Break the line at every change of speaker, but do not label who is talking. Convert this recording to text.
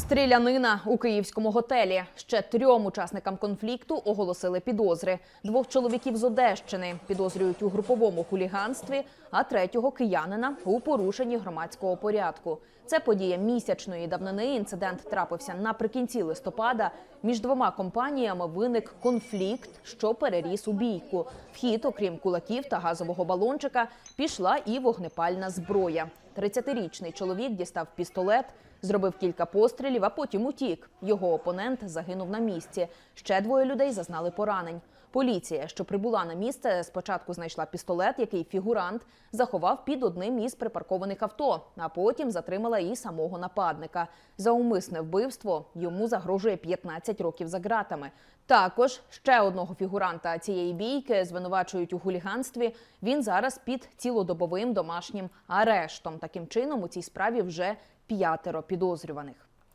Стрілянина у київському готелі. Ще трьом учасникам конфлікту оголосили підозри. Двох чоловіків з Одещини підозрюють у груповому хуліганстві, а третього киянина у порушенні громадського порядку. Це подія місячної давнини. Інцидент трапився наприкінці листопада. Між двома компаніями виник конфлікт, що переріс у бійку. В хід, окрім кулаків та газового балончика, пішла і вогнепальна зброя. 30-річний чоловік дістав пістолет, зробив кілька пострілів, а потім утік. Його опонент загинув на місці. Ще двоє людей зазнали поранень. Поліція, що прибула на місце, спочатку знайшла пістолет, який фігурант заховав під одним із припаркованих авто, а потім затримала і самого нападника. За умисне вбивство йому загрожує 15 років за ґратами. Також ще одного фігуранта цієї бійки звинувачують у хуліганстві. Він зараз під цілодобовим домашнім арештом. Таким чином у цій справі вже п'ятеро підозрюваних.